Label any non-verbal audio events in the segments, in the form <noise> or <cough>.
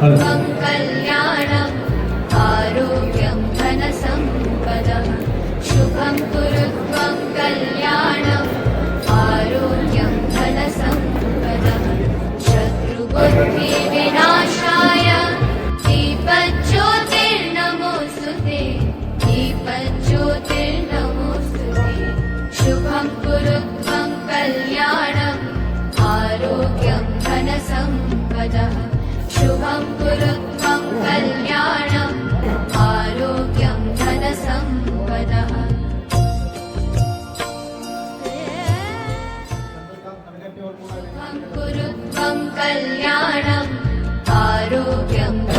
संकल्य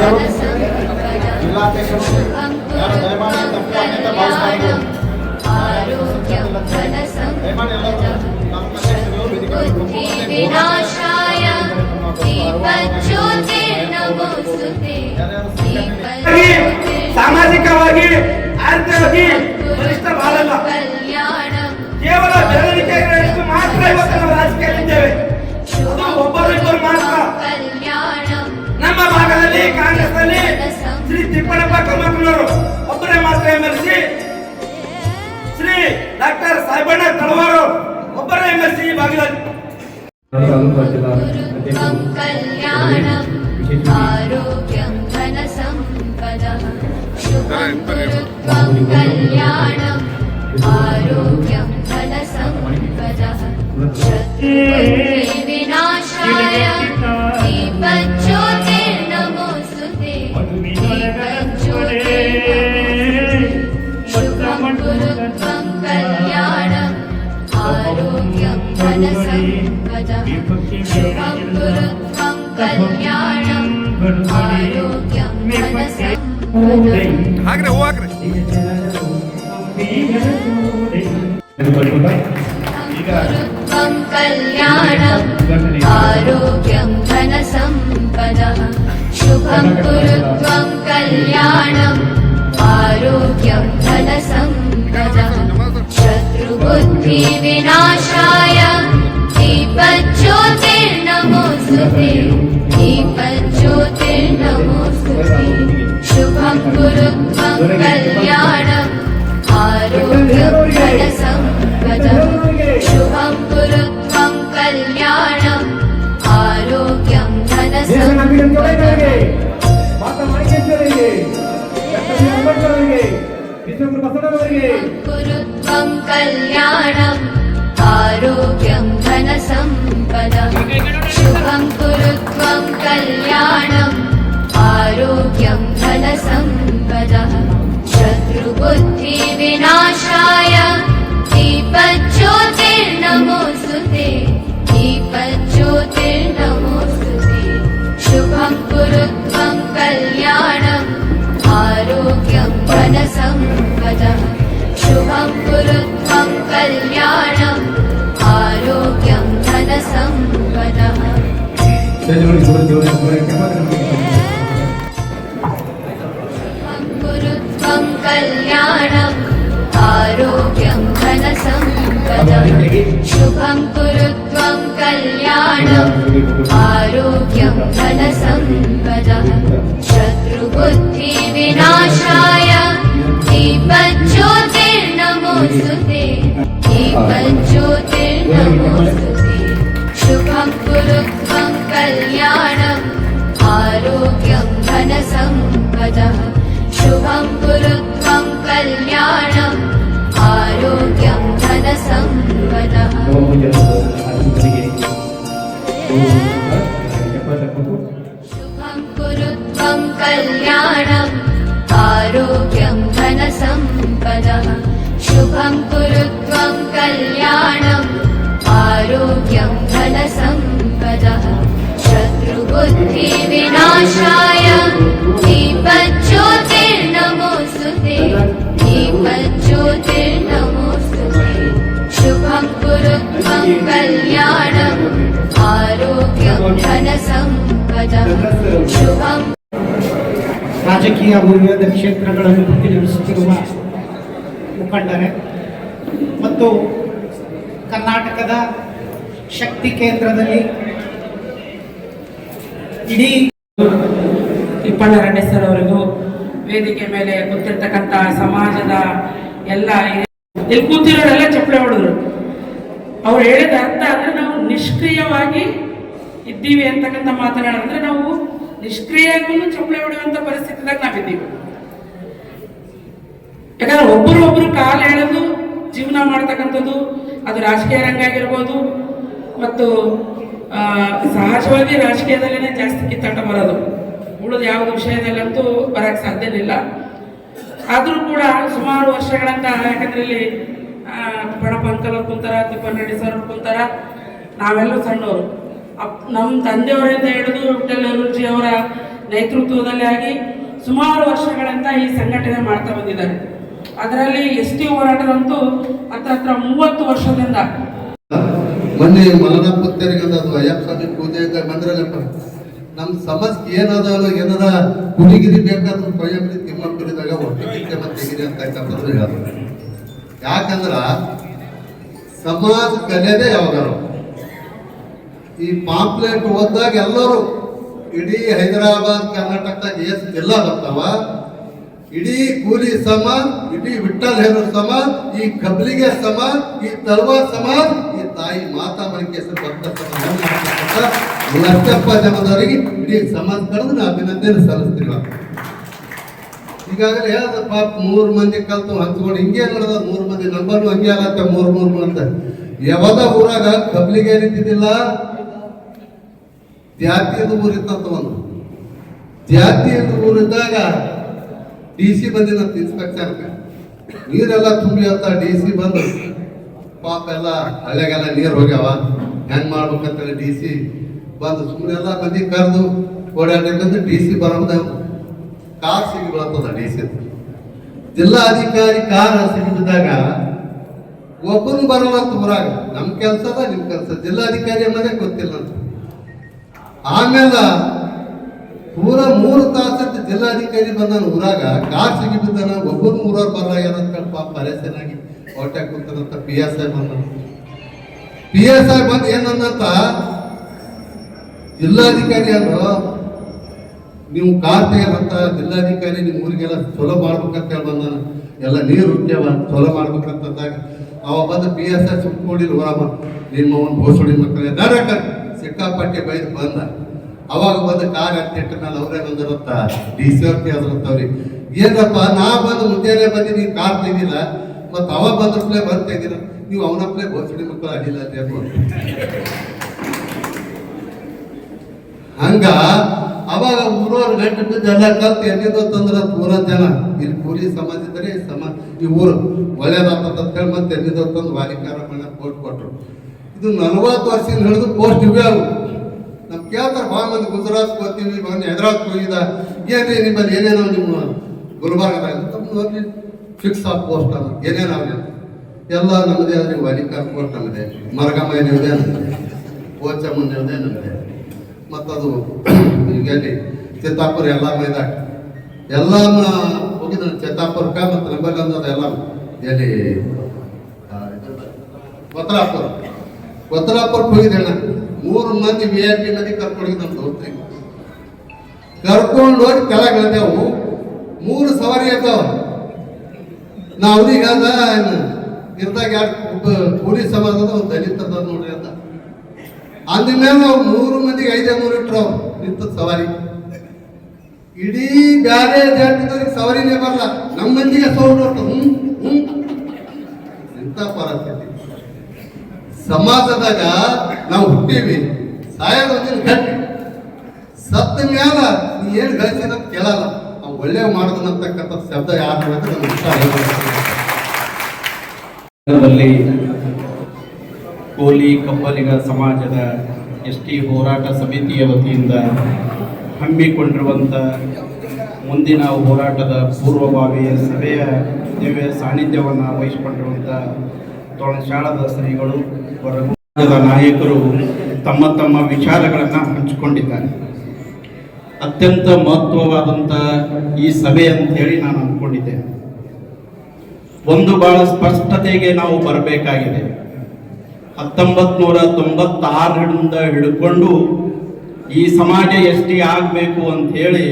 ಅಧ್ಯಕ್ಷರು ಜಿಲ್ಲಾಧ್ಯಕ್ಷರು ಯಾರು ದಯಮಾಡಿ ತಪ್ಪು ಅಂತ ಭಾವಿಸ್ತಾರೆ ದಯಮಾಡಿ ಎಲ್ಲರೂ ಸಾಮಾಜಿಕವಾಗಿ, ಆರ್ಥಿಕವಾಗಿ ಬಲಿಷ್ಠ ಕೇವಲ ಜನರಿಗೆ ಮಾತ್ರ ಇವತ್ತು ನಾವು ರಾಜಕೀಯದಲ್ಲಿದ್ದೇವೆ. ಒಬ್ಬರಿಬ್ಬರು ಮಾತ್ರ. ನಮ್ಮ ಭಾಗದಲ್ಲಿ ಕಾಂಗ್ರೆಸ್ ನಲ್ಲಿ ಶ್ರೀ ತಿಪ್ಪಣಪ್ಪ ಕಮಕನೂರು ಒಬ್ಬರೇ ಮಾತ್ರ M L C Shri doctor Sahebanna Talawar ಒಬ್ಬರೇ ಎಂ ಎಲ್ ಸಿ ಭಾಗದಲ್ಲಿ కళ్యాణం ఆరోగ్యం ధన సంపద శుభం గురుత్వం కళ్యాణం ఆరోగ్యం ధన సంపద శత్రు వినాశాయ शुभं कल्याणम् आरोग्यं गुरुत्वं कल्याणम् आरोग्यं धनसम्पदः शुभं गुरुत्वं कल्याणम् आरोग्यं धनसम्पदः शत्रुबुद्धिविनाशाय પંચોતેર નમો સ્તુતિ પંચોતેર નમો સ્તુતિ શુભમ ગુરુ કલ્યાણમ આરોગ્ય ફળ સંપદમ શુભમ ગુરુ કલ્યાણમ આરોગ્યમ ધન સંપદમ ગુરુત્વમ કલ્યાણમ आरोग्यं धनसम्पदः शुभं गुरुत्वं कल्याणम् आरोग्यं धनसम्पदः गुरुत्वं कल्याणम् आरोग्यं धनसम्पदः शुभं गुरुत्वं कल्याणम् आरोग्यं धनसम्पदः शत्रुबुद्धिविनाशाय दीपज्योतिर्नमोऽस्तु ते दीपज्योतिर्नमोऽस्तु ते। शुभं कल्याणम् आरोग्यं धनसम्पदः। शुभं गुरुत्वं कल्याणम् आरोग्यं धनसम्पदः। शुभं गुरुत्वं कल्याणम् आरोग्यं धनसम्पदः। शुभं गुरुत्वं कल्याणम् आरोग्यं धनसम्पदः शत्रुबुद्धिविनाशाय दीपज्योतिर्नमोऽस्तु ते दीपज्योतिर्नमोऽस्तु ते शुभं गुरुत्वं कल्याणम् आरोग्यं धनसम्पदः शुभं ರಾಜಕೀಯ ವಿವಿಧ ಕ್ಷೇತ್ರಗಳನ್ನು ಪ್ರತಿನಿಧಿಸುತ್ತಿರುವ ಮುಖಂಡರೇ ಮತ್ತು ಕರ್ನಾಟಕದ ಶಕ್ತಿ ಕೇಂದ್ರದಲ್ಲಿ ಇಡೀ ತಿಪ್ಪಣ್ಣ ಅವರಿಗೂ ವೇದಿಕೆ ಮೇಲೆ ಕೂತಿರ್ತಕ್ಕಂಥ ಸಮಾಜದ ಎಲ್ಲ ಇಲ್ಲಿ ಕೂತಿರೋರೆಲ್ಲ ಚಪ್ಪಳೆ ಹೊಡೆದ್ರು. ಅವ್ರು ಹೇಳಿದ ಅರ್ಥ ಅಂದ್ರೆ ನಾವು ನಿಷ್ಕ್ರಿಯವಾಗಿ ಇದ್ದೀವಿ ಅಂತಕ್ಕಂಥ ಮಾತನಾಡಿದ್ರೆ ನಾವು ನಿಷ್ಕ್ರಿಯಾಗೂ ಚಪ್ಪಳೆ ಹೊಡೆಯುವಂತ ಪರಿಸ್ಥಿತಿದಾಗ ನಾವಿದ್ದೀವಿ. ಯಾಕಂದ್ರೆ ಒಬ್ಬರು ಒಬ್ರು ಕಾಲು ಎಳೆದು ಜೀವನ ಮಾಡ್ತಕ್ಕಂಥದ್ದು, ಅದು ರಾಜಕೀಯ ರಂಗ ಆಗಿರ್ಬೋದು, ಮತ್ತು ಸಹಜವಾಗಿ ರಾಜಕೀಯದಲ್ಲೇ ಜಾಸ್ತಿ ಕಿತ್ತಾಟ ಬರೋದು ಉಳಿದ ಯಾವ ವಿಷಯದಲ್ಲಂತೂ ಬರಕ್ಕೆ ಸಾಧ್ಯವಿಲ್ಲ ಆದರೂ ಕೂಡ ಸುಮಾರು ವರ್ಷಗಳಂತ ಯಾಕಂದ್ರೆ ಇಲ್ಲಿ ಅವ್ರು ಕುಂತಾರ ತಿಪ್ಪಣ್ಣ ರೆಡ್ಡಿ ಸರ್ ಕುಂತಾರ. ನಾವೆಲ್ಲ ಸಣ್ಣವರು. ಅಪ್ ನಮ್ಮ ತಂದೆಯವರಿಂದ ಹಿಡಿದು ವಿಠಲ್ ನೆಹರುಜಿ ಅವರ ನೇತೃತ್ವದಲ್ಲಿ ಆಗಿ ಸುಮಾರು ವರ್ಷಗಳಂತ ಈ ಸಂಘಟನೆ ಮಾಡ್ತಾ ಬಂದಿದ್ದಾರೆ. ಅದರಲ್ಲಿ ಎಸ್ ಟಿ ಹೋರಾಟದಂತೂ ಹತ್ರ ಹತ್ರ ಮೂವತ್ತು ವರ್ಷದಿಂದ ಮೊನ್ನೆ ಮಲನ ಪುತ್ತರಿಗಂದ ಅದು ಅಯ್ಯಪ್ಪ ಸ್ವಾಮಿ ಪೂಜೆ ಅಂತ ಬಂದ್ರಲ್ಲಪ್ಪ ನಮ್ ಸಮಸ್ಯೆ ಏನದ ಏನದ ಕುಡಿಗಿರಿ ಬೇಕಾದ್ರೂ ಹೊಟ್ಟೆ ಕಿಚ್ಚೆ ಮತ್ತೆ ಅಂತ ಅಂತಕ್ಕಂಥದ್ದು ಹೇಳೋದು. ಯಾಕಂದ್ರ ಸಮಾಜ ಕಲೆದೆ ಯಾವಾಗ ಈ ಪಾಂಪ್ಲೆಟ್ ಓದ್ದಾಗ ಎಲ್ಲರೂ ಇಡೀ ಹೈದರಾಬಾದ್, ಕರ್ನಾಟಕದಾಗ ಎಸ್ ಎಲ್ಲ ಬರ್ತಾವ. ಇಡೀ ಕೂಲಿ ಸಮ ಇಡೀ ವಿಠಲ್ ಹೇರೋ ಸಮ ಈ ಕಬ್ಲಿಗೆ ಸಮ ಈ ತರುವ ಸಮಾಜ್ ತಾಯಿ ಮಾತಾ ಮಣಿಕೇಶ್ವರ ಹೆಸರು ಲಕ್ಷಪ್ಪ ಜನದವರಿಗೆ ಇಡೀ ಸಮಾಜ ಕಳೆದು ನಾ ಅಭಿನಂದನೆ ಸಲ್ಲಿಸ್ತೀವಿ ಈಗಾಗಲೇ ಪಾಪ ಮೂರು ಮಂದಿ ಕಲ್ತು ಹಂಚ್ಕೊಂಡು ಹಿಂಗೆ ನಡೆದ ಮೂರು ಮಂದಿ ನಂಬರ್ನು ಹಂಗೆ ಆಗತ್ತೆ, ಮೂರ್ ಮೂರ್ ಅಂತ. ಯಾವಾಗ ಊರಾಗ ಕಬ್ಲಿಗೆ ನಿಂತಿದ್ದಿಲ್ಲ? ಜಾತಿಯದು ಊರಿತ್ತಂತ ಒಂದು. ಜಾತಿಯದು ಊರಿದ್ದಾಗ ಡಿ ಸಿ ಬಂದಿಲ್ಲ ಇನ್ಸ್ಪೆಕ್ಟರ್ ನೀರೆಲ್ಲ ತುಂಬಿ ಅಂತ ಡಿ ಸಿ ಬಂದು ಪಾಪ ಎಲ್ಲ ಹಳ್ಳಿಗೆಲ್ಲ ನೀರು ಹೋಗ್ಯಾವ. ಹೆಂಗ್ ಮಾಡ್ಬೇಕಂತೇಳಿ ಡಿ ಸಿ ಬಂದು ಸುಮ್ಮನೆ ಎಲ್ಲ ಮಂದಿ ಕರೆದು ಓಡಾಡಬೇಕಂದ್ರೆ ಡಿ ಸಿ ಬರೋದ ಕಾರ್ ಸಿಗಿ ಬರ್ತದ ಡಿ ಸಿ ಜಿಲ್ಲಾಧಿಕಾರಿ ಕಾರ್ ಸಿಗಿಬಿದ್ದಾಗ ಒಬ್ಬನು ಬರಲ್ಲಂತ ಊರಾಗ. ನಮ್ ಕೆಲ್ಸದ ನಿಮ್ ಕೆಲ್ಸ. ಜಿಲ್ಲಾಧಿಕಾರಿ ಅನ್ನೋದೇ ಗೊತ್ತಿಲ್ಲ ಅಂತ ಆಮೇಲೆ ಪೂರ ಮೂರು ತಾಸದ ಜಿಲ್ಲಾಧಿಕಾರಿ ಬಂದಾನ ಊರಾಗ. ಕಾರ್ ಸಿಗಿ ಬಿದ್ದಾನ ಒಬ್ಬರು ಮೂರವ್ರು ಅಂತ ಹೇಳಿ ಪಾಪ ಪರೇಶನಾಗಿ ಹೊಟ್ಟೆ ಕೂತಾರಂತ ಪಿ ಎಸ್ ಐ ಬಂದ ಪಿ ಎಸ್ ಐ ಬಂದು ಏನಂದಂತ ಜಿಲ್ಲಾಧಿಕಾರಿ ಅಂದ್ರು, ನೀವು ಕಾರ್ ತೆಗೆದಂತ ಜಿಲ್ಲಾಧಿಕಾರಿ ನಿಮ್ಮ ಊರಿಗೆಲ್ಲ ಚಲೋ ಮಾಡ್ಬೇಕಂತ ಹೇಳಿ ಬಂದ ಎಲ್ಲ ನೀರು ಉದ್ಯಮ ಚಲೋ ಮಾಡ್ಬೇಕಂತಂದಾಗ, ಅವ ಬಂದು ಪಿ ಎಸ್ ಐ ಸುಮ್ಕೊಂಡಿಲ್ಲ ಹೊರಮ್ಮ ನಿಮ್ಮ ಅವನು ಭೋಸಡಿ ಮಕ್ಕಳೇ ನರಕ ಸಿಕ್ಕಾಪಟ್ಟೆ ಬೈದು ಬಂದ? ಅವಾಗ ಬಂದು ಕಾರ್ ಹತ್ತಿಟ್ಟ ಮೇಲೆ ಅವ್ರೇ ಬಂದಿರುತ್ತ ಡಿ ಸಿ ಅವ್ರಿಗೆ ಏನಪ್ಪ ನಾ ಬಂದು ಮುಂಜಾನೆ ಬಂದು ನೀವು ಕಾರ್ ತೆಗಿಲ್ಲ ಮತ್ತು ಅವ ಬಂದ್ರಪ್ಲೆ ಬರ್ತಾ ಇದ್ದೀರ? ನೀವು ಅವನಪ್ಲೆ ಬರ್ತೀನಿ ಮಕ್ಕಳು ಅಡಿಲ್ಲ. ಹಂಗ ಅವಾಗ ಊರವ್ರ ಗಂಟು ಜನ ಕಲ್ತು ಎಲ್ಲಿಂದ ತಂದ್ರ ಪೂರ ಜನ. ಇಲ್ಲಿ ಕೂಲಿ ಸಮಾಜ ಇದ್ದರೆ ಸಮಾ, ಈ ಊರು ಒಳ್ಳೇದಾಗ್ತದ ಅಂತ ಹೇಳಿ ಮತ್ತೆ ಎಲ್ಲಿಂದ ತಂದು ವಾಲಿಕಾರ ಮಣ್ಣ ಕೋರ್ಟ್ ಕೊಟ್ರು. ಇದು ನಲವತ್ತು ವರ್ಷದಿಂದ ಹಿಡಿದು ಪೋಸ್ಟ್ ಇವೆ ಅವು ನಮ್ ಕೇಳ್ತಾರೆ ಭಾಳ ಮಂದಿ ಗುಜರಾತ್ ಹೋಗ್ತೀವಿ ಬಂದು ಹೈದ್ರಾಬಾದ್ ಹೋಗಿದ ಏನ್ರಿ ನಿಮ್ಮಲ್ಲಿ ಏನೇನೋ ನಿಮ್ಮ ಗುಲ್ಬರ್ಗದಾಗ. ನಮ್ದು ಫಿಕ್ಸ್ ಆಫ್ ಪೋಸ್ಟ್ ಅಲ್ಲ ಏನೇನಾಗಲಿ ಎಲ್ಲ ನಮ್ಮದೇ ಆದರೆ ವಾಲಿಕಾರ ಪೋಸ್ಟ್ ನಮ್ಮದೇ ಮರಗಮ್ಮ ಏನಿದೆ ನಮ್ಮದೇ ಪೋಚಮ್ಮನ ಇದೆ ನಮ್ಮದೇ ಮತ್ತದು <clears throat> ಈಗ ಚೇತಾಪುರ ಚಿತ್ತಾಪುರ ಎಲ್ಲ ಮೈದಾಟ ಎಲ್ಲ ಹೋಗಿದ ಚಿತ್ತಾಪುರಕ್ಕ ಮತ್ತು ನಂಬಲ್ಲಿ ಅನ್ನೋದು ಎಲ್ಲ? ಎಲ್ಲಿ ಕೊತ್ರಾಪುರ ಕೊತ್ರಾಪುರಕ್ಕೆ ಹೋಗಿದ್ದೆ ಅಣ್ಣ. ಮೂರು ಮಂದಿ ವಿ ಐ ಪಿ ಮಂದಿ ಕರ್ಕೊಂಡು ನಮ್ಮ ಕರ್ಕೊಂಡು ಹೋಗಿ ಕೆಳಗೆ ಮೂರು ಸವಾರಿ ಇರ್ತಾವ ನಾ ಅವ್ರಿಗೆ ಅದ ಇರ್ದಾಗ ಎರಡು ಒಬ್ಬ ಕೂಲಿ ಸಮಾಜದ ಒಂದು ದಲಿತ ನೋಡ್ರಿ ಅಂತ. ಅಂದ್ಮೇಲೆ ನಾವು ಮೂರು ಮಂದಿಗೆ ಐದೇ ಮೂರು ಇಟ್ರು ಅವ್ರು, ನಿಂತ ಸವಾರಿ. ಇಡೀ ಬ್ಯಾರೆ ಜಾತಿದವ್ರಿಗೆ ಸವಾರಿನೇ ಬರಲ್ಲ. ನಮ್ಮ ಮಂದಿಗೆ ಸೌಂಡ್ ಹೊರಟು ಹ್ಞೂ ಹ್ಮ್. ಇಂಥ ಪರಿಸ್ಥಿತಿ ಸಮಾಜದಾಗ ನಾವು ಹುಟ್ಟೀವಿ, ಸಾಯೋದು ಒಂದಿನ ಗಟ್ಟಿ. ಸತ್ತ ಮ್ಯಾಲ ನೀ ಏನು ಗಳಿಸಿದ ಕೇಳಲ್ಲ. ನಾವು ಒಳ್ಳೆ ಅಂತಕ್ಕಂಥ ಶಬ್ದ ಯಾರು ಅಂತ ಕೋಲಿ ಕಬ್ಬಲಿಗ ಸಮಾಜದ ಎಸ್ ಟಿ ಹೋರಾಟ ಸಮಿತಿಯ ವತಿಯಿಂದ ಹಮ್ಮಿಕೊಂಡಿರುವಂಥ ಮುಂದಿನ ಹೋರಾಟದ ಪೂರ್ವಭಾವಿ ಸಭೆಯ ದಿವ್ಯ ಸಾನ್ನಿಧ್ಯವನ್ನು ವಹಿಸಿಕೊಂಡಿರುವಂಥ ತೊಳಶಾಳದ ಶ್ರೀಗಳು ಅವರ ನಾಯಕರು ತಮ್ಮ ತಮ್ಮ ವಿಚಾರಗಳನ್ನು ಹಂಚಿಕೊಂಡಿದ್ದಾರೆ. ಅತ್ಯಂತ ಮಹತ್ವವಾದಂಥ ಈ ಸಭೆ ಅಂತ ಹೇಳಿ ನಾನು ಅಂದ್ಕೊಂಡಿದ್ದೆ. ಒಂದು ಬಹಳ ಸ್ಪಷ್ಟತೆಗೆ ನಾವು ಬರಬೇಕಾಗಿದೆ. ಹತ್ತೊಂಬತ್ತು ನೂರ ತೊಂಬತ್ತಾರರಿಂದ ಹಿಡ್ಕೊಂಡು ಈ ಸಮಾಜ ಎಷ್ಟಿ ಆಗಬೇಕು ಅಂತ ಹೇಳಿ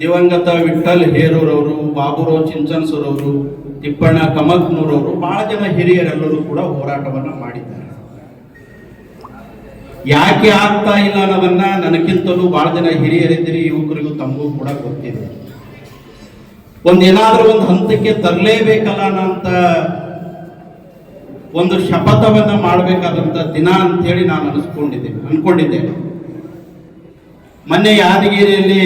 ದಿವಂಗತ ವಿಠಲ್ ಹೇರೂರವರು, ಬಾಬುರಾವ್ ಚಿಂಚನ್ಸೂರವರು, ತಿಪ್ಪಣ್ಣ ಕಮಕ್ನೂರವರು ಬಹಳ ಜನ ಹಿರಿಯರೆಲ್ಲರೂ ಕೂಡ ಹೋರಾಟವನ್ನು ಮಾಡಿದ್ದಾರೆ. ಯಾಕೆ ಆಗ್ತಾ ಇಲ್ಲ ಅನ್ನೋದನ್ನ ನನಗಿಂತಲೂ ಬಹಳ ಜನ ಹಿರಿಯರಿದ್ದೀರಿ, ಯುವಕರಿಗೂ ತಮಗೂ ಕೂಡ ಗೊತ್ತಿದೆ. ಒಂದೇನಾದ್ರೂ ಒಂದು ಹಂತಕ್ಕೆ ತರಲೇಬೇಕಲ್ಲ ಅನ್ನಂತ ಒಂದು ಶಪಥವನ್ನ ಮಾಡಬೇಕಾದಂತ ದಿನ ಅಂತೇಳಿ ನಾನು ಅನಿಸ್ಕೊಂಡಿದ್ದೆ, ಅನ್ಕೊಂಡಿದ್ದೆ. ಮೊನ್ನೆ ಯಾದಗಿರಿಯಲ್ಲಿ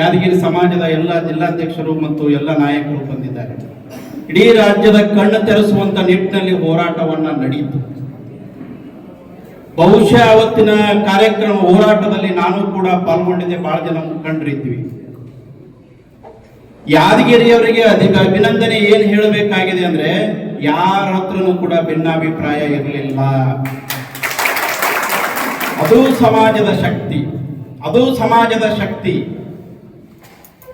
ಯಾದಗಿರಿ ಸಮಾಜದ ಎಲ್ಲ ಜಿಲ್ಲಾಧ್ಯಕ್ಷರು ಮತ್ತು ಎಲ್ಲ ನಾಯಕರು ಬಂದಿದ್ದಾರೆ. ಇಡೀ ರಾಜ್ಯದ ಕಣ್ಣು ತೆರೆಸುವಂತ ನಿಟ್ಟಿನಲ್ಲಿ ಹೋರಾಟವನ್ನ ನಡೆಯಿತು ಬಹುಶಃ ಅವತ್ತಿನ ಕಾರ್ಯಕ್ರಮ ಹೋರಾಟದಲ್ಲಿ ನಾನು ಕೂಡ ಪಾಲ್ಗೊಂಡಿದ್ದೆ. ಬಹಳ ಜನ ಮುಖಂಡರಿದ್ವಿ ಯಾದಗಿರಿಯವರಿಗೆ ಅಧಿಕ ಅಭಿನಂದನೆ ಏನು ಹೇಳಬೇಕಾಗಿದೆ ಅಂದ್ರೆ, ಯಾರ ಹತ್ರನೂ ಕೂಡ ಭಿನ್ನಾಭಿಪ್ರಾಯ ಇರಲಿಲ್ಲ. ಅದು ಸಮಾಜದ ಶಕ್ತಿ. ಅದು ಸಮಾಜದ ಶಕ್ತಿ.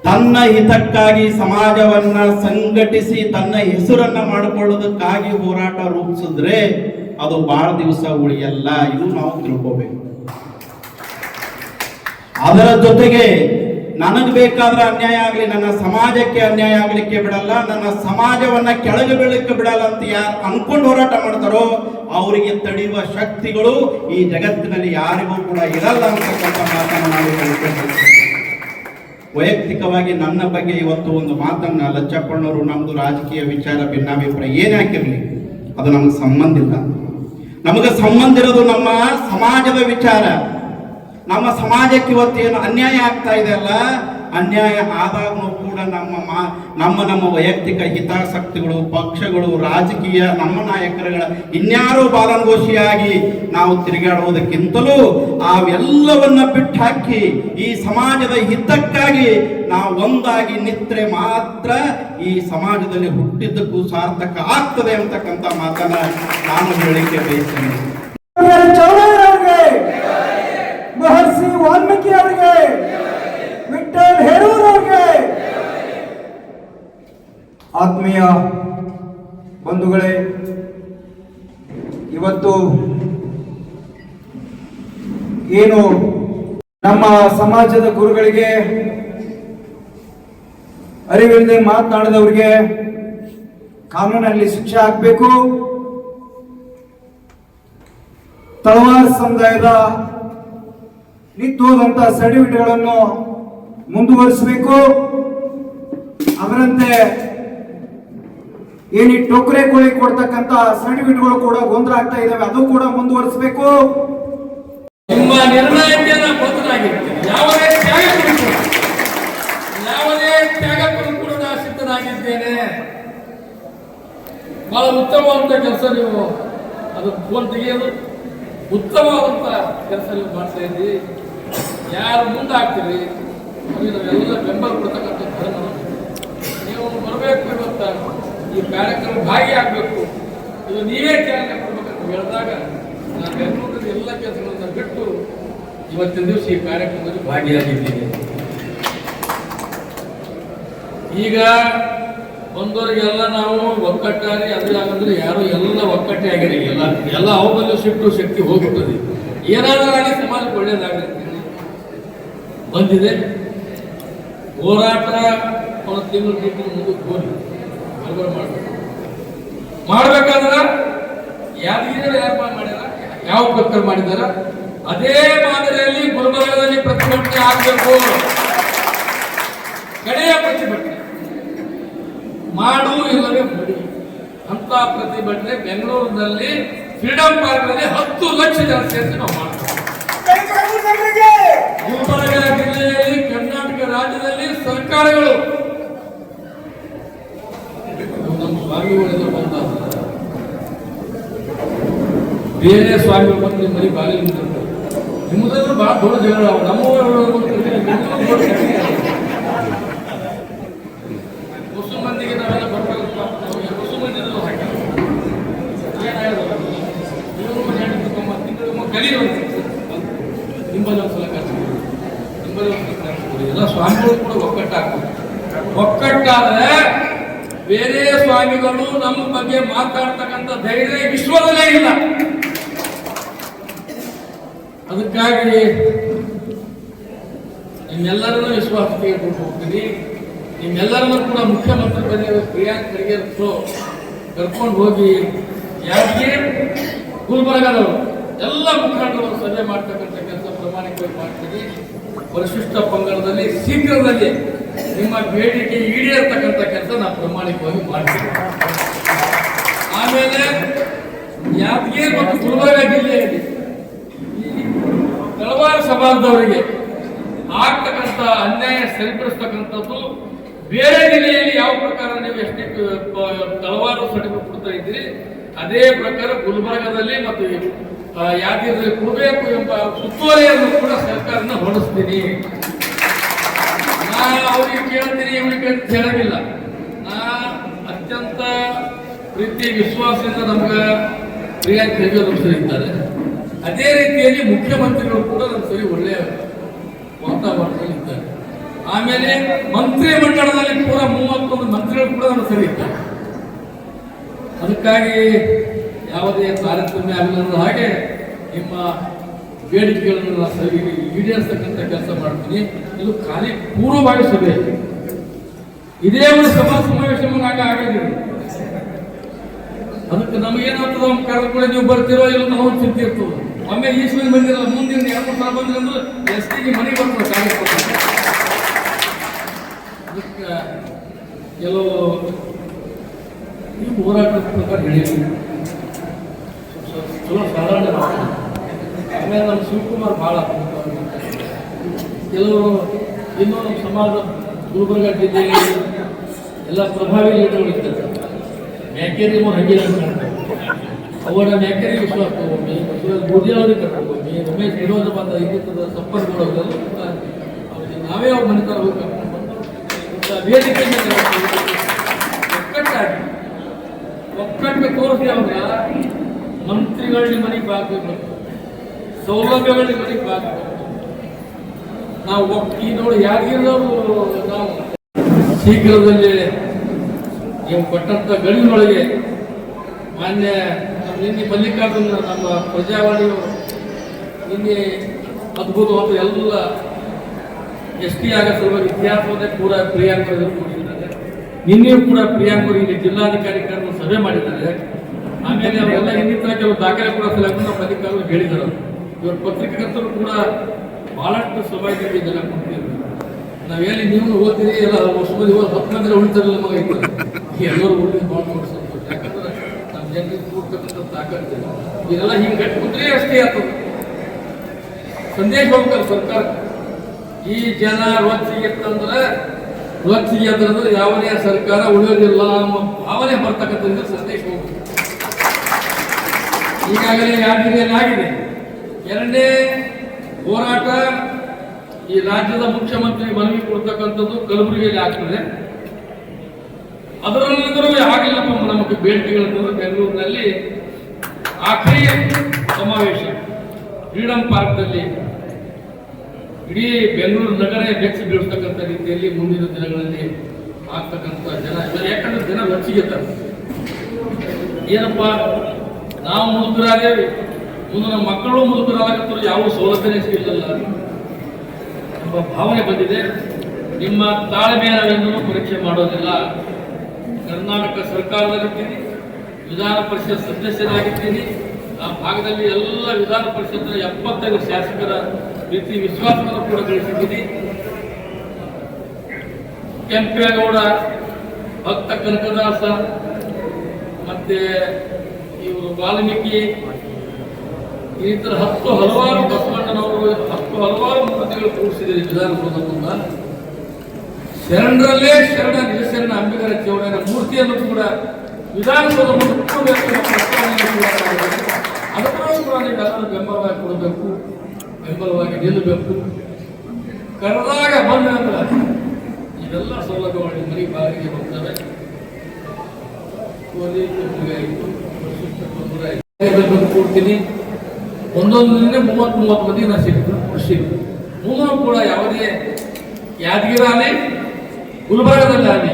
ತನ್ನ ಹಿತಕ್ಕಾಗಿ ಸಮಾಜವನ್ನ ಸಂಘಟಿಸಿ ತನ್ನ ಹೆಸರನ್ನ ಮಾಡಿಕೊಳ್ಳೋದಕ್ಕಾಗಿ ಹೋರಾಟ ರೂಪಿಸಿದ್ರೆ ಅದು ಬಹಳ ದಿವಸ ಉಳಿಯಲ್ಲ, ಇದು ನಾವು ತಿಳ್ಕೋಬೇಕು ಅದರ ಜೊತೆಗೆ ನನಗೆ ಬೇಕಾದ್ರೆ ಅನ್ಯಾಯ ಆಗಲಿ, ನನ್ನ ಸಮಾಜಕ್ಕೆ ಅನ್ಯಾಯ ಆಗಲಿಕ್ಕೆ ಬಿಡಲ್ಲ, ನನ್ನ ಸಮಾಜವನ್ನ ಕೆಳಗೆ ಬೀಳಕ್ಕೆ ಬಿಡಲ್ಲ ಅಂತ ಯಾರು ಅನ್ಕೊಂಡು ಹೋರಾಟ ಮಾಡ್ತಾರೋ, ಅವರಿಗೆ ತಡೆಯುವ ಶಕ್ತಿಗಳು ಈ ಜಗತ್ತಿನಲ್ಲಿ ಯಾರಿಗೂ ಕೂಡ ಇರಲ್ಲ ಅಂತಕ್ಕಂಥ ಮಾತನ್ನು ನಾವು. ವೈಯಕ್ತಿಕವಾಗಿ ನನ್ನ ಬಗ್ಗೆ ಇವತ್ತು ಒಂದು ಮಾತನ್ನ ಲಚ್ಚಪ್ಪಣ್ಣವರು, ನಮ್ದು ರಾಜಕೀಯ ವಿಚಾರ, ಭಿನ್ನಾಭಿಪ್ರಾಯ ಏನೇ ಹಾಕಿರಲಿ, ಅದು ನಮಗೆ ಸಂಬಂಧ ಇಲ್ಲ ನಮಗೆ ಸಂಬಂಧ ಇರೋದು ನಮ್ಮ ಸಮಾಜದ ವಿಚಾರ. ನಮ್ಮ ಸಮಾಜಕ್ಕೆ ಇವತ್ತೇನು ಅನ್ಯಾಯ ಆಗ್ತಾ ಇದೆ ಅಲ್ಲ? ಅನ್ಯಾಯ ಆದಾಗಲೂ ಕೂಡ ನಮ್ಮ ಮಾ, ನಮ್ಮ ನಮ್ಮ ವೈಯಕ್ತಿಕ ಹಿತಾಸಕ್ತಿಗಳು, ಪಕ್ಷಗಳು, ರಾಜಕೀಯ ನಮ್ಮ ನಾಯಕರುಗಳ ಇನ್ಯಾರೋ ಬಾಲಂಗೋಷಿಯಾಗಿ ನಾವು ತಿರುಗಾಡುವುದಕ್ಕಿಂತಲೂ ಅವೆಲ್ಲವನ್ನ ಬಿಟ್ಟು ಹಾಕಿ ಈ ಸಮಾಜದ ಹಿತಕ್ಕಾಗಿ ನಾವು ಒಂದಾಗಿ ನಿತ್ರೆ ಮಾತ್ರ ಈ ಸಮಾಜದಲ್ಲಿ ಹುಟ್ಟಿದ್ದಕ್ಕೂ ಸಾರ್ಥಕ ಆಗ್ತದೆ ಅಂತಕ್ಕಂಥ ಮಾತನ್ನ ನಾನು ಹೇಳಿಕೆ ಬಯಸ್ತೇನೆ ಚೌಡಯ್ಯನವರಿಗೆ ಮಹರ್ಷಿ ವಾಲ್ಮೀಕಿ ಅವರಿಗೆ ವಿಠಲ್ ಹೇರೂರ್ ಅವರಿಗೆ ಆತ್ಮೀಯ ಬಂಧುಗಳೇ, ಇವತ್ತು ಏನು ನಮ್ಮ ಸಮಾಜದ ಗುರುಗಳಿಗೆ ಅರಿವಿಲ್ಲದೆ ಮಾತನಾಡಿದವರಿಗೆ ಕಾನೂನಲ್ಲಿ ಶಿಕ್ಷೆ ಆಗಬೇಕು ತಳವಾರ್ ಸಮುದಾಯದ ನಿಂತೋದಂತ ಸರ್ಟಿಫಿಕೇಟ್ಗಳನ್ನು ಮುಂದುವರಿಸಬೇಕು. ಅದರಂತೆ ಏನಿ ಟೊಕರೆ ಕೋಳಿ ಕೊಡ್ತಕ್ಕಂತ ಸರ್ಟಿಫಿಕೇಟ್ಗಳು ಕೂಡ ಗೊಂದಲ ಆಗ್ತಾ ಇದಾವೆ. ಅದು ಕೂಡ ಮುಂದುವರಿಸಬೇಕು. ನಿಮ್ಮ ನಿರ್ಣಯಕ್ಕೆ ನಾನು ಬದ್ಧನಾಗಿರ್ತೇನೆ ಯಾವುದೇ ತ್ಯಾಗ ಯಾವುದೇ ತ್ಯಾಗಕ್ಕೂ ಕೂಡ ಸಿದ್ಧನಾಗಿದ್ದೇನೆ. ಬಹಳ ಉತ್ತಮವಾದಂಥ ಕೆಲಸ ನೀವು ಅದು ಫೋನ್ ತೆಗೆಯೋದು ಉತ್ತಮವಾದಂತ ಕೆಲಸ ನೀವು ಮಾಡ್ತಾ ಇದ್ದೀರಿ. ಯಾರು ಮುಂದಾಗ್ತೀರಿ? ಹಾಕ್ತೀರಿ ನಾವೆಲ್ಲ ಬೆಂಬಲ ಕೊಡ್ತಕ್ಕಂಥ ನೀವು ಬರಬೇಕು ಇವತ್ತ ಈ ಕಾರ್ಯಕ್ರಮ ಭಾಗಿಯಾಗಬೇಕು. ಇದು ನೀವೇ ಚಾಲನೆ ಕೊಡ್ಬೇಕಂತ ಹೇಳಿದಾಗ ನಾನು ಬೆಂಗಳೂರಿನ ಎಲ್ಲ ಕೆಲಸಗಳನ್ನ ಬಿಟ್ಟು ಇವತ್ತಿನ ದಿವಸ ಈ ಕಾರ್ಯಕ್ರಮದಲ್ಲಿ ಭಾಗಿಯಾಗಿದ್ದೀನಿ. ಈಗ ಬಂದವರಿಗೆಲ್ಲ ನಾವು ಒಕ್ಕಟ್ಟಾಗಿ, ಅದು ಯಾಕಂದ್ರೆ ಯಾರು ಎಲ್ಲ ಒಕ್ಕಟ್ಟೆ ಆಗಿರಿ. ಎಲ್ಲ ಎಲ್ಲ ಅವುಗಳಲ್ಲಿ ಸಿಟ್ಟು ಶಕ್ತಿ ಹೋಗ್ಬಿಟ್ಟದೆ. ಏನಾದರೂ ಆಗಿ ಸಮಾಜಕ್ಕೆ ಒಳ್ಳೇದಾಗಲಿ ಅಂತೇಳಿ ಬಂದಿದೆ. ಹೋರಾಟ ಒಂದು ತಿಂಗಳು ಮುಂದಕ್ಕೆ ಹೋಗಿ ಬರಬರ ಮಾಡಬೇಕು. ಮಾಡ್ಬೇಕಾದ್ರೆ ಯಾದಗಿರಿ ಯಾರು ಮಾಡ್ಯಾರ ಯಾವ ಪ್ರಕಾರ ಮಾಡಿದಾರ ಅದೇ ಮಾದರಿಯಲ್ಲಿ ಗುಲ್ಬರ್ಗದಲ್ಲಿ ಪ್ರತಿಭಟನೆ ಆಗಬೇಕು. ಕಡೆಯ ಪ್ರತಿಭಟನೆ. ಮಾಡು ಇಲ್ಲವೇ ಬಿಡಿ. ಅಂತ ಪ್ರತಿಭಟನೆ ಬೆಂಗಳೂರಿನಲ್ಲಿ ಫ್ರೀಡಂ ಪಾರ್ಕ್ನಲ್ಲಿ ಹತ್ತು ಲಕ್ಷ ಜನ ಸೇರಿಸಿ ನಾವು ಮಾಡ್ತೀವಿ. ಗುಲ್ಬರ್ಗ ಜಿಲ್ಲೆಯಲ್ಲಿ ಕರ್ನಾಟಕ ರಾಜ್ಯದಲ್ಲಿ ಸರ್ಕಾರಗಳು ಬಂದ. ಬೇರೆ ಸ್ವಾಮಿಗಳು ಬಂದು ನಿಮ್ಮ ಮನೆ ಬಾಗಿಲು ನಿಮ್ಮದ್ರಲ್ಲೂ ಬಹಳ ದೊಡ್ಡ ಜಗಳ ನಮ್ಮ ಹೊಸ ಮಂದಿಗೆ ನಾವೆಲ್ಲ ಬರ್ಬೇಕಪ್ಪ ಹೊಸ ಮಂದಿನೂ ಹಾಕಿ ಏನಾಗೋದು ಇವರು ಮನೆ ತಗೊಂಬ ತಿಂಗಳು ಕಲಿಯುವಂತ ನಿಂಬಲ್ಲಿ ಒಂದು ಸಲ ಖರ್ಚು ಮಾಡಿ. ನಿಂಬಲ್ಲಿ ಒಂದು ಸಲ ಖರ್ಚು ಮಾಡಿ. ಎಲ್ಲ ಸ್ವಾಮಿಗಳು ಕೂಡ ಒಕ್ಕಟ್ಟಾಗ್ತದೆ ಒಕ್ಕಟ್ಟಾದ್ರೆ ಬೇರೆ ನಮ್ಮ ಬಗ್ಗೆ ಮಾತಾಡ್ತಕ್ಕಂಥ ಧೈರ್ಯ ವಿಶ್ವದಲ್ಲೇ ಇಲ್ಲ. ಅದಕ್ಕಾಗಿ ನಿಮ್ಮೆಲ್ಲರನ್ನೂ ವಿಶ್ವಾಸಕ್ಕೆ ಕೊಟ್ಟು ಹೋಗ್ತೀನಿ. ನಿಮ್ಮೆಲ್ಲರನ್ನೂ ಕೂಡ ಮುಖ್ಯಮಂತ್ರಿ ಬನ್ನಿ, ಪ್ರಿಯಾಂಕ್ ಖರ್ಗೆ ಕರ್ಕೊಂಡು ಹೋಗಿ ಯಾಕೆ ಗುಲ್ಬರ್ಗದವರು. ಎಲ್ಲ ಮುಖಂಡರು ಸಭೆ ಮಾಡ್ತಕ್ಕಂಥ ಕೆಲಸ ಪ್ರಾಮಾಣಿಕವಾಗಿ ಮಾಡ್ತೀನಿ. ಪರಿಶಿಷ್ಟ ಪಂಗಡದಲ್ಲಿ ಶೀಘ್ರದಲ್ಲಿ ನಿಮ್ಮ ಬೇಡಿಕೆ ಈಡೇರ್ತಕ್ಕಂಥ ಕೆಲಸ ನಾವು ಪ್ರಾಮಾಣಿಕವಾಗಿ ಮಾಡ್ತೀವಿ. ಆಮೇಲೆ ಯಾದಗಿರಿ ಮತ್ತು ಗುಲ್ಬರ್ಗ ಜಿಲ್ಲೆಯಲ್ಲಿ ತಳವಾರ ಸಮಾಜದವರಿಗೆ ಆಗ್ತಕ್ಕಂಥ ಅನ್ಯಾಯ ಸರಿಪಡಿಸ್ತಕ್ಕಂಥದ್ದು ಬೇರೆ ಜಿಲ್ಲೆಯಲ್ಲಿ ಯಾವ ಪ್ರಕಾರ ನೀವು ಎಷ್ಟು ತಳವಾರು ಸರ್ಟಿಫಿಕೇಟ್ ಕೊಡ್ತಾ ಇದ್ದೀರಿ, ಅದೇ ಪ್ರಕಾರ ಗುಲ್ಬರ್ಗದಲ್ಲಿ ಮತ್ತು ಯಾದಗಿರಿ ಯಾದಗಿರಿಯಲ್ಲಿ ಕೊಡಬೇಕು ಎಂಬ ಸುತ್ತೋಲೆಯನ್ನು ಕೂಡ ಸರ್ಕಾರನ ಹೊರಡಿಸ್ತೀನಿ. ನಾ ಅವ್ರಿಗೆ ಕೇಳ್ತೀನಿ, ಇವ್ರಿಗೆ ಹೇಳೋದಿಲ್ಲ ನಾ ಅತ್ಯಂತ ಪ್ರೀತಿ, ವಿಶ್ವಾಸದಿಂದ ನಮ್ಗೆ ಪ್ರಿಯಾಂಕ್ ಖರ್ಗೆ ಸರಿ ಅದೇ ರೀತಿಯಲ್ಲಿ ಮುಖ್ಯಮಂತ್ರಿಗಳು ಕೂಡ ನಮ್ಮ ಸರಿ ಒಳ್ಳೆಯ ವಾತಾವರಣದಲ್ಲಿ ಇದ್ದಾರೆ. ಆಮೇಲೆ ಮಂತ್ರಿ ಮಂಡಲದಲ್ಲಿ ಕೂಡ ಮೂವತ್ತೊಂದು ಮಂತ್ರಿಗಳು ಕೂಡ ನಮ್ಮ ಸರಿ ಇದ್ದಾರೆ. ಅದಕ್ಕಾಗಿ ಯಾವುದೇ ತಾರತಮ್ಯ ಆಗಲಿಲ್ಲದ ಹಾಗೆ ನಿಮ್ಮ ಬೇಡಿಕೆಗಳನ್ನು ಸಭೆಗೆ ಈಡೇರಿಸ್ತಕ್ಕಂಥ ಕೆಲಸ ಮಾಡ್ತೀನಿ. ಇದು ಖಾಲಿ ಪೂರ್ವಭಾವಿ ಸಭೆ. ಇದೇ ಒಂದು ಸಭಾ ಸಮಾವೇಶವನ್ನಾಗ ಆಗೋದಿಲ್ಲ. ಅದಕ್ಕೆ ನಮಗೇನಾಗ್ತದೆ ಅವ್ನು ಕರೆದುಕೊಳ್ಳಿ ನೀವು ಬರ್ತೀರೋ ಇಲ್ಲ ನಾವು ಚಿಂತೆ ಇರ್ತದೆ. ಒಮ್ಮೆ ಈಶ್ವರಿ ಬಂದಿರಲ್ಲ, ಮುಂದಿನ ಎರಡು ಮೂರು ಸಲ ಬಂದ್ರೆ ಅಂದ್ರೆ ಎಸ್ ಟಿಗೆ ಮನೆಗೆ ಬರ್ತದೆ ಕಾರ್ಯಕ್ರಮ ಅದಕ್ಕೆ ಕೆಲವು ಹೋರಾಟದ ಪ್ರಕಾರ ಹೇಳಿದ್ದೀನಿ ಚಲೋ ಸಾಧಾರಣ. ಆಮೇಲೆ ನಮ್ಮ ಶಿವಕುಮಾರ್ ಭಾಳ ಕೆಲವರು ಇನ್ನೂ ನಮ್ಮ ಸಮಾಜ ಗುಲ್ಬರ್ಗ ಜಿಲ್ಲೆಯಲ್ಲಿ ಎಲ್ಲ ಪ್ರಭಾವಿ ಲೀಡರ್ಗಳು ಇದ್ದಾರೆ. ಮ್ಯಾಕೇರಿ ಹಂಗೆ ಅವರ ಮ್ಯಾಕೇರಿ ವಿಶ್ವಾಸ ತಗೊಂಡು ಗೋಧಿ ಅವ್ರಿಗೆ ಕರ್ಕೊಂಡು ರಮೇಶ್ ವಿರೋಧ ಬಂದ ಇದ್ದ ಸಂಪರ್ಕಗಳು ನಾವೇ ಅವ್ರ. ಮನೆ ತರ ಹೋಗಿ ಕರ್ಕೊಂಡು ಬಂದು ಇಂಥ ವೇದಿಕೆ ಮೇಲೆ ಒಕ್ಕಟ್ಟಾಗಿ. ಒಕ್ಕಟ್ಟು ತೋರಿಸಿ ಅವಾಗ ಮಂತ್ರಿಗಳ ಮನೆಗೆ ಬಾಗ್ಬೇಕು ಸೌಲಭ್ಯಗಳ ನಿಮ್ಮಲ್ಲಿ ನಾವು ಈ ನೋಡಿ ಯಾರಿಗಿರೋರು ನಾವು ಶೀಘ್ರದಲ್ಲಿ ನೀವು ಕೊಟ್ಟಂತ ಗಡಿನೊಳಗೆ ಮಾನ್ಯ ನಿನ್ನೆ ಮಲ್ಲಿಕಾರ್ಜುನ ನಮ್ಮ ಪ್ರಜಾವಾಣಿಯು ನಿನ್ನೆ ಅದ್ಭುತವಾದ ಎಲ್ಲ ಎಸ್ ಟಿ ಆಗ ಸಲುವಾಗಿ ಕೂಡ ಪ್ರಿಯಾಂಕರು ಕೊಟ್ಟಿದ್ದಾರೆ ನಿನ್ನೆಯೂ ಕೂಡ ಪ್ರಿಯಾಂಕರು ಇಲ್ಲಿ ಜಿಲ್ಲಾಧಿಕಾರಿ ಕರೆದು ಸಭೆ ಮಾಡಿದ್ದಾರೆ. ಆಮೇಲೆ ಅವರೆಲ್ಲ ಇನ್ನಿತರ ಕೆಲವು ದಾಖಲೆ ಕೂಡ ನಮ್ಮ ಅಧಿಕಾರಿಗಳು ಹೇಳಿದರು. ಇವ್ರ ಪತ್ರಿಕೆಗರ್ತರು ಕೂಡ ಬಹಳಷ್ಟು ಸೌಭಾಗ್ಯ ಜನ ಕೊಡ್ತೀವಿ ನಾವೇನು ನೀವು ಓದ್ತೀರಿ, ಎಲ್ಲ ಸುಮ್ಮನೆ ಓದಿ ಹತ್ತು ಮಂದಿ ಉಳಿತಾರಲ್ಲ ಮಗ ಇದ್ದಾರೆ ಎಲ್ಲರೂ ಉಳಿದು ಭಾಳ ಸಂತೋಷ. ಯಾಕಂದ್ರೆ ನಮ್ಮ ಜನರಿಗೆ ಕೂಡ್ತಕ್ಕಂಥ ತಾಕತ್ತಿಲ್ಲ ಇದೆಲ್ಲ ಹಿಂಗೆ ಗಟ್ಟಿ ಅಷ್ಟೇ ಆಯ್ತು ಸಂದೇಶ ಹೋಗ್ತಾರೆ ಸರ್ಕಾರ. ಈ ಜನ ರೊಚ್ಚಿಗೆ ತಂದ್ರೆ ರೊಚ್ಚಿಗೆ ಅಂತಂದ್ರೆ ಯಾವನೇ ಸರ್ಕಾರ ಉಳಿಯೋದಿಲ್ಲ ಅನ್ನೋ ಭಾವನೆ ಬರ್ತಕ್ಕಂಥ ಸಂದೇಶ ಹೋಗ್ತದೆ ಈಗಾಗಲೇ ಯಾದಗಿರಿಯಲ್ಲಿ ಆಗಿದೆ ಎರಡನೇ ಹೋರಾಟ ಈ ರಾಜ್ಯದ ಮುಖ್ಯಮಂತ್ರಿ ಮನವಿ ಕೊಡ್ತಕ್ಕಂಥದ್ದು ಕಲಬುರಗಿಯಲ್ಲಿ ಆಗ್ತದೆ. ಅದರಲ್ಲಿದ್ದರೂ ಆಗಿಲ್ಲಪ್ಪ ನಮಗೆ ಬೇಡಿಕೆಗಳಂತಂದ್ರೆ ಬೆಂಗಳೂರಿನಲ್ಲಿ ಆಖರಿ ಸಮಾವೇಶ ಫ್ರೀಡಂ ಪಾರ್ಕ್ನಲ್ಲಿ ಇಡೀ ಬೆಂಗಳೂರು ನಗರ ಬೆಚ್ಚಿ ಬೀಳ್ತಕ್ಕಂಥ ರೀತಿಯಲ್ಲಿ ಮುಂದಿನ ದಿನಗಳಲ್ಲಿ ಆಗ್ತಕ್ಕಂಥ ಜನ. ಯಾಕಂದ್ರೆ ಜನ ತರ ಏನಪ್ಪ, ನಾವು ಮುದುಕರಾದೇವಿ ಮುಂದೆ ನಮ್ಮ ಮಕ್ಕಳು ಮುದುಕರಾಗತ್ತರು ಯಾವ ಸೌಲಭ್ಯನೇ ಸಿಗಲಿಲ್ಲ ಎಂಬ ಭಾವನೆ ಬಂದಿದೆ. ನಿಮ್ಮ ತಾಳ್ಮೆ ಪರೀಕ್ಷೆ ಮಾಡೋದಿಲ್ಲ. ಕರ್ನಾಟಕ ಸರ್ಕಾರದಲ್ಲಿದ್ದೀನಿ ವಿಧಾನ ಪರಿಷತ್ ಸದಸ್ಯರಾಗಿದ್ದೀನಿ ಆ ಭಾಗದಲ್ಲಿ ಎಲ್ಲ ವಿಧಾನ ಪರಿಷತ್ನ ಎಪ್ಪತ್ತೈದು ಶಾಸಕರ ರೀತಿ ವಿಶ್ವಾಸವನ್ನು ಕೂಡ ಗಳಿಸಿದ್ದೀನಿ ಕೆಂಪೇಗೌಡ, ಭಕ್ತ ಕನಕದಾಸ, ಮತ್ತೆ ಇವರು ವಾಲ್ಮೀಕಿ ಈ ತರ ಹತ್ತು ಹಲವಾರು ಬಸವಣ್ಣನವರು ಹತ್ತು ಹಲವಾರು ಮೂರ್ತಿಗಳು ವಿಧಾನಸೌಧ ಮುಂದ ಶರಣರಲ್ಲೇ ಶರಣ ನಿಜಶರಣ ಅಂಬಿಗರ ಚೌಡನ ಮೂರ್ತಿಯನ್ನು ಕೂಡ ವಿಧಾನಸೌಧ. ಅದಕ್ಕೂ ಕೂಡ ನೀವೆಲ್ಲರೂ ಬೆಂಬಲವಾಗಿ ಕೊಡಬೇಕು, ಬೆಂಬಲವಾಗಿ ನಿಲ್ಲಬೇಕು. ಕರೆದಾಗ ಬಂದ ಅಂದ್ರೆ ಇವೆಲ್ಲ ಸೌಲಭ್ಯಗಳು ಮನೆ ಬಾರಿಗೆ ಬರ್ತವೆ. ತೊಂದರೆ ಆಯಿತು. ಕೊಡ್ತೀನಿ ಒಂದೊಂದು ದಿನ ಮೂವತ್ತು ಮೂವತ್ತು ಮಂದಿ ನಾನು ಸಿಕ್ಕಿದ್ರು ಕೃಷಿ ಮೂರು ಕೂಡ ಯಾವುದೇ ಯಾದಗಿರಾನೆ ಗುಲ್ಬರ್ಗದಲ್ಲಾನೆ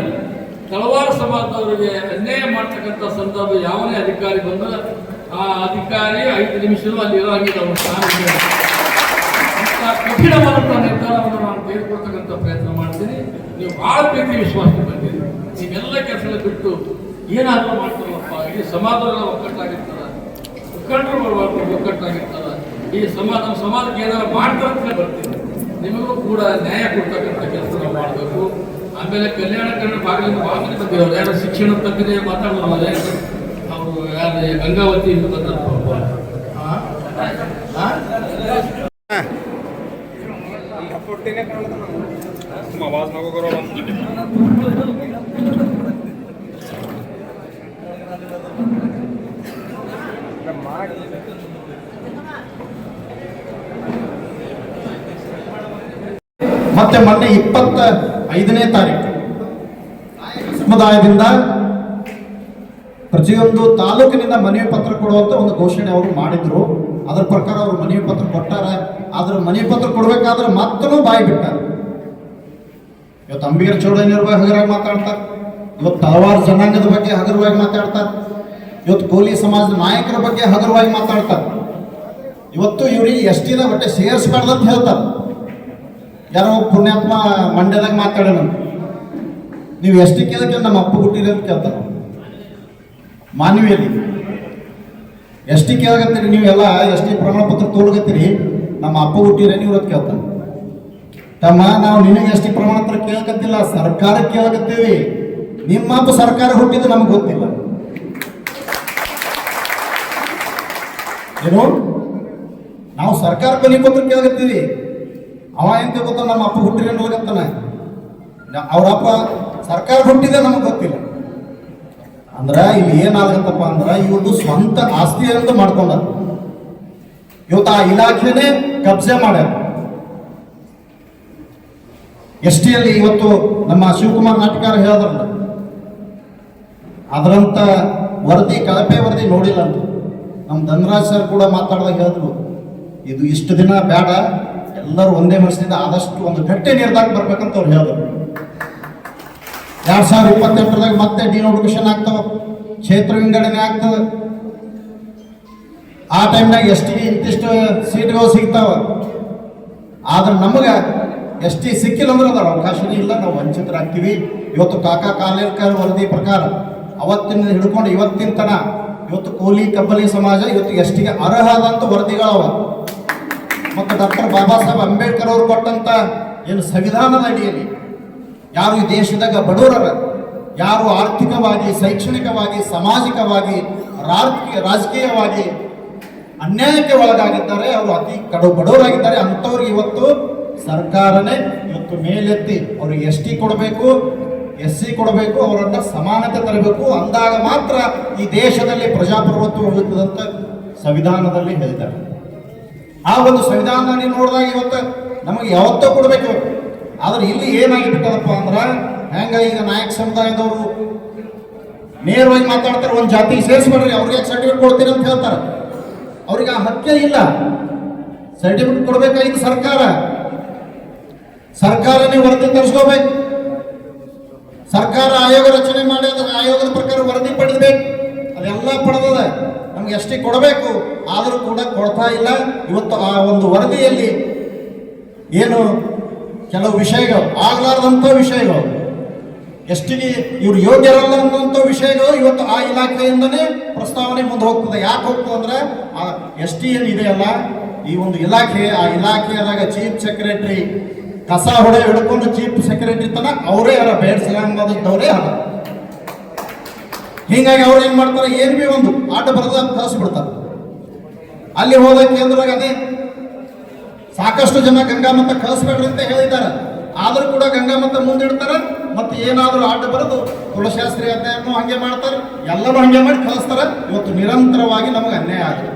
ಕಳವಾರ ಸಮಾಜದವರಿಗೆ ಅನ್ಯಾಯ ಮಾಡ್ತಕ್ಕಂಥ ಸಂದರ್ಭ ಯಾವನೇ ಅಧಿಕಾರಿ ಬಂದ್ರೆ ಆ ಅಧಿಕಾರಿ ಐದು ನಿಮಿಷವೂ ಅಲ್ಲಿ ಇರೋ ಹಾಗೆ ನಾವು ಕಠಿಣವಾದಂಥ ನಿರ್ಧಾರವನ್ನು ನಾನು ತೆಗೆದುಕೊಳ್ತಕ್ಕಂಥ ಪ್ರಯತ್ನ ಮಾಡ್ತೀನಿ. ನೀವು ಭಾಳ ಪ್ರೀತಿ ವಿಶ್ವಾಸ ಬಂದಿದೆ ನೀವೆಲ್ಲ ಕೆಲಸ ಬಿಟ್ಟು ಏನಾದರೂ ಮಾಡ್ತಾರಲ್ಲಪ್ಪ ಈ ಸಮಾಜದಲ್ಲ ಒಕ್ಕಟ್ಟಾಗಿರ್ತದ ಮುಖಂಡರು ಬರುವಾಗ ಒಗ್ಗಟ್ಟಾಗಿರ್ತಾರ ಈ ಸಮಾಜ ನಮ್ಮ ಸಮಾಜಕ್ಕೆ ಏನಾದ್ರು ಮಾಡ್ತಾರೆ ಬರ್ತೀವಿ ನಿಮಗೂ ಕೂಡ ನ್ಯಾಯ ಕೊಡ್ತಕ್ಕಂಥ ಕೆಲಸ ನಾವು ಮಾಡಬೇಕು. ಆಮೇಲೆ ಕಲ್ಯಾಣ ಕನ್ನಡ ಭಾಗದಿಂದ ಭಾಗದಿಂದ ಬಂದಿರೋರು ಯಾರು ಶಿಕ್ಷಣ ತಗ್ಗದೆ ಮಾತಾಡೋದು ಅವರು ಯಾರು ಗಂಗಾವತಿ ಬಂದಪ್ಪ ಮತ್ತೆ ಮೊನ್ನೆ ಇಪ್ಪತ್ತ ಐದನೇ ತಾರೀಕು ಸಮುದಾಯದಿಂದ ಪ್ರತಿಯೊಂದು ತಾಲೂಕಿನಿಂದ ಮನವಿ ಪತ್ರ ಕೊಡುವಂತ ಒಂದು ಘೋಷಣೆ ಅವರು ಮಾಡಿದ್ರು. ಅದರ ಪ್ರಕಾರ ಅವರು ಮನವಿ ಪತ್ರ ಕೊಟ್ಟಾರ. ಆದ್ರೆ ಮನವಿ ಪತ್ರ ಕೊಡ್ಬೇಕಾದ್ರೆ ಮತ್ತೂ ಬಾಯಿ ಬಿಟ್ಟಾರ ಇವತ್ತು ಅಂಬಿಗರ ಚೌಡಯ್ಯನವ್ರ ಬಗ್ಗೆ ಹಗರಾಗಿ ಮಾತಾಡ್ತಾರೆ. ಇವತ್ತು ಹಲವಾರು ಜನಾಂಗದ ಬಗ್ಗೆ ಹಗರವಾಗಿ ಮಾತಾಡ್ತಾರೆ. ಇವತ್ತು ಕೋಲಿ ಸಮಾಜದ ನಾಯಕರ ಬಗ್ಗೆ ಹಗುರವಾಗಿ ಮಾತಾಡ್ತಾರೆ. ಇವತ್ತು ಇವ್ರಿಗೆ ಎಷ್ಟಿನ ಬಟ್ಟೆ ಸೇರಿಸ್ಬಾರ್ದು ಅಂತ ಹೇಳ್ತಾರೆ. ಯಾರೋ ಪುಣ್ಯಾತ್ಮ ಮಂಡ್ಯದಾಗ ಮಾತಾಡೋಣ. ನೀವು ಎಷ್ಟು ಕೇಳಕ್ಕೆ ನಮ್ಮ ಅಪ್ಪ ಹುಟ್ಟಿರಿ ಅಂತ ಕೇಳ್ತಾರೆ. ಮಾನವಿಯಲ್ಲಿ ಎಷ್ಟು ಕೇಳಕತ್ತೀರಿ ನೀವೆಲ್ಲ ಎಷ್ಟೇ ಪ್ರಮಾಣ ಪತ್ರ ತೋಳ್ಗತ್ತೀರಿ ನಮ್ಮ ಅಪ್ಪ ಹುಟ್ಟಿರಿ ನೀವು ಅಂತ ಕೇಳ್ತಾರೆ. ತಮ್ಮ, ನಾವು ನಿಮಗೆ ಎಷ್ಟು ಪ್ರಮಾಣ ಪತ್ರ ಕೇಳಕತ್ತಿಲ್ಲ, ಸರ್ಕಾರ ಕೇಳಕತ್ತೀವಿ. ನಿಮ್ಮ ಅಪ್ಪ ಸರ್ಕಾರ ಹುಟ್ಟಿದ್ದು ನಮ್ಗೆ ಗೊತ್ತಿಲ್ಲ. ಏನು ನಾವು ಸರ್ಕಾರ ಕೊನೆ ಪತ್ರ ಕೇಳಿದ್ದೀವಿ ಅವ ಎಂತ ಗೊತ್ತ ನಮ್ಮ ಅಪ್ಪ ಹುಟ್ಟಿರಿ ಅನ್ನೋಗತ್ತಾನ ಅವ್ರ ಅಪ್ಪ ಸರ್ಕಾರ ಹುಟ್ಟಿದೆ ನಮಗೆ ಗೊತ್ತಿಲ್ಲ. ಅಂದ್ರೆ ಇಲ್ಲಿ ಏನಾಗತ್ತಪ್ಪ ಅಂದ್ರೆ ಇವ್ರದ್ದು ಸ್ವಂತ ಆಸ್ತಿ ಅಂತ ಮಾಡ್ಕೊಂಡ ಇವತ್ತು ಆ ಇಲಾಖೆನೇ ಕಬ್ಜೆ ಮಾಡ್ಯಾರ. ಎಸ್ ಟಿಯಲ್ಲಿ ಇವತ್ತು ನಮ್ಮ ಶಿವಕುಮಾರ್ ನಾಟಕಾರ ಹೇಳಿದ್ರಲ್ಲ, ಅದರಂತ ವರದಿ, ಕಳಪೆ ವರದಿ ನೋಡಿಲ್ಲ ಅಂತ. ನಮ್ಮ ಧನರಾಜ್ ಸರ್ ಕೂಡ ಮಾತಾಡ್ದಾಗ ಹೇಳಿದ್ರು, ಇದು ಇಷ್ಟು ದಿನ ಬೇಡ, ಎಲ್ಲರೂ ಒಂದೇ ಮನಸ್ಸಿನಿಂದ ಆದಷ್ಟು ಒಂದು ಗಟ್ಟಿ ನಿರ್ಧಾರ ಬರ್ಬೇಕಂತ ಅವ್ರು ಹೇಳಿದ್ರು. ಎರಡ್ ಸಾವಿರದ ಇಪ್ಪತ್ತೆಂಟರದಾಗ ಮತ್ತೆ ಡಿನೋಟಿಫಿಕೇಶನ್ ಆಗ್ತಾವ, ಕ್ಷೇತ್ರ ವಿಂಗಡಣೆ ಆಗ್ತದೆ. ಆ ಟೈಮ್ನಾಗ ಎಸ್ ಟಿ ಇಂತಿಷ್ಟು ಸೀಟ್ಗಳು ಸಿಗ್ತಾವ. ಆದ್ರೆ ನಮಗೆ ಎಸ್ ಟಿ ಸಿಕ್ಕಿಲ್ಲ ಅಂದ್ರೆ ಅದರ ಅವಕಾಶನೇ ಇಲ್ಲ, ನಾವು ವಂಚಿತರಾಗ್ತೀವಿ. ಇವತ್ತು ಕಾಕಾ ಕಾಲೇರ್ಕರ್ ವರದಿ ಪ್ರಕಾರ, ಅವತ್ತಿನ ಹಿಡ್ಕೊಂಡು ಇವತ್ತಿನ ತನ ಇವತ್ತು ಕೋಲಿ ಕಬ್ಬಲಿ ಸಮಾಜ ಇವತ್ತು ಎಷ್ಟಿಗೆ ಅರ್ಹ ಆದಂತ ವರದಿಗಳವ? ಮತ್ತು ಡಾಕ್ಟರ್ ಬಾಬಾ ಸಾಹೇಬ್ ಅಂಬೇಡ್ಕರ್ ಅವರು ಕೊಟ್ಟಂತ ಏನು ಸಂವಿಧಾನದ ಅಡಿಯಲ್ಲಿ? ಯಾರು ಈ ದೇಶದಾಗ ಬಡವರರ ಯಾರು ಆರ್ಥಿಕವಾಗಿ, ಶೈಕ್ಷಣಿಕವಾಗಿ, ಸಾಮಾಜಿಕವಾಗಿ, ರಾಜಕೀಯ, ರಾಜಕೀಯವಾಗಿ ಅನ್ಯಾಯಕ್ಕೆ ಒಳಗಾಗಿದ್ದಾರೆ, ಅವರು ಅತಿ ಕಡು ಬಡವರಾಗಿದ್ದಾರೆ. ಅಂಥವ್ರಿಗೆ ಇವತ್ತು ಸರ್ಕಾರನೇ ಇವತ್ತು ಮೇಲೆತ್ತಿ ಅವ್ರಿಗೆ ಎಷ್ಟಿ ಕೊಡಬೇಕು ಎಸ್ ಸಿ ಕೊಡಬೇಕು, ಅವರನ್ನ ಸಮಾನತೆ ತರಬೇಕು ಅಂದಾಗ ಮಾತ್ರ ಈ ದೇಶದಲ್ಲಿ ಪ್ರಜಾಪ್ರಭುತ್ವ ಉಳಿತದಂತ ಸಂವಿಧಾನದಲ್ಲಿ ಹೇಳ್ತಾರೆ. ಆ ಒಂದು ಸಂವಿಧಾನ ನೋಡಿದಾಗ ಇವತ್ತು ನಮಗೆ ಯಾವತ್ತೂ ಕೊಡಬೇಕು. ಆದ್ರೆ ಇಲ್ಲಿ ಏನಾಗಿಬಿಟ್ಟದಪ್ಪ ಅಂದ್ರ, ಹೆಂಗ ಈಗ ನಾಯಕ ಸಮುದಾಯದವರು ನೇರವಾಗಿ ಮಾತಾಡ್ತಾರೆ, ಒಂದು ಜಾತಿಗೆ ಸೇರಿಸ್ಬೇಡ್ರಿ, ಅವ್ರಿಗೆ ಸರ್ಟಿಫಿಕೇಟ್ ಕೊಡ್ತೀರಿ ಅಂತ ಹೇಳ್ತಾರೆ. ಅವ್ರಿಗೆ ಆ ಹಕ್ಕೇ ಇಲ್ಲ. ಸರ್ಟಿಫಿಕೇಟ್ ಕೊಡ್ಬೇಕಾಗಿದ್ದು ಸರ್ಕಾರ. ಸರ್ಕಾರನೇ ವರದಿ ತರಿಸ್ಕೋಬೇಕು. ಸರ್ಕಾರ ಆಯೋಗ ರಚನೆ ಮಾಡಿ ಅದರ ಆಯೋಗದ ಪ್ರಕಾರ ವರದಿ ಪಡೆದಬೇಕು. ಅದೆಲ್ಲ ಪಡೆದದ ನಮ್ಗೆ ಎಷ್ಟೇ ಕೊಡಬೇಕು. ಆದರೂ ಕೂಡ ಕೊಡ್ತಾ ಇಲ್ಲ. ಇವತ್ತು ಆ ಒಂದು ವರದಿಯಲ್ಲಿ ಏನು ಕೆಲವು ವಿಷಯಗಳು, ಆಗ್ಲಾರ್ದಂಥ ವಿಷಯಗಳು. ಎಷ್ಟಿಗೆ ಇವ್ರು ಯೋಗ್ಯರಲ್ಲ ಅನ್ನುವಂಥ ವಿಷಯಗಳು ಇವತ್ತು ಆ ಇಲಾಖೆಯಿಂದನೇ ಪ್ರಸ್ತಾವನೆ ಮುಂದೆ ಹೋಗ್ತದೆ. ಯಾಕೆ ಹೋಗ್ತದೆ ಅಂದ್ರೆ ಆ ಎಸ್ ಟಿ ಏನ್ ಇದೆಯಲ್ಲ, ಈ ಒಂದು ಇಲಾಖೆ, ಆ ಇಲಾಖೆಯಾದಾಗ ಚೀಫ್ ಸೆಕ್ರೆಟರಿ ಕಸ ಹೊಡೆ ಹಿಡ್ಕೊಂಡು ಚೀಫ್ ಸೆಕ್ರೆಟರಿ ತನ ಅವರೇ ಅಲ್ಲ ಬೇಡ ಸಲಾಮದವರೇ ಅಲ್ಲ ಹೀಗಾಗಿ ಅವ್ರು ಏನ್ ಮಾಡ್ತಾರೆ, ಏನ್ ಬಿ ಒಂದು ಆಟ ಬರದ ಕಳಿಸ್ಬಿಡ್ತಾರೆ ಅಲ್ಲಿ ಹೋದ ಕೇಂದ್ರದಾಗ ಅದೇ ಸಾಕಷ್ಟು ಜನ ಗಂಗಾಮತ ಕಳಿಸ್ಬೇಡ್ರಿ ಅಂತ ಹೇಳಿದ್ದಾರೆ. ಆದರೂ ಕೂಡ ಗಂಗಾಮತ ಮುಂದಿಡ್ತಾರೆ, ಮತ್ತೆ ಏನಾದರೂ ಆಟ ಬರೆದು ಕುಲಶಾಸ್ತ್ರಿ ಅಧ್ಯಯನ ಹಂಗೆ ಮಾಡ್ತಾರೆ ಎಲ್ಲರೂ ಹಂಗೆ ಮಾಡಿ ಕಳಿಸ್ತಾರೆ ಇವತ್ತು ನಿರಂತರವಾಗಿ ನಮಗೆ ಅನ್ಯಾಯ ಆಗಿದೆ.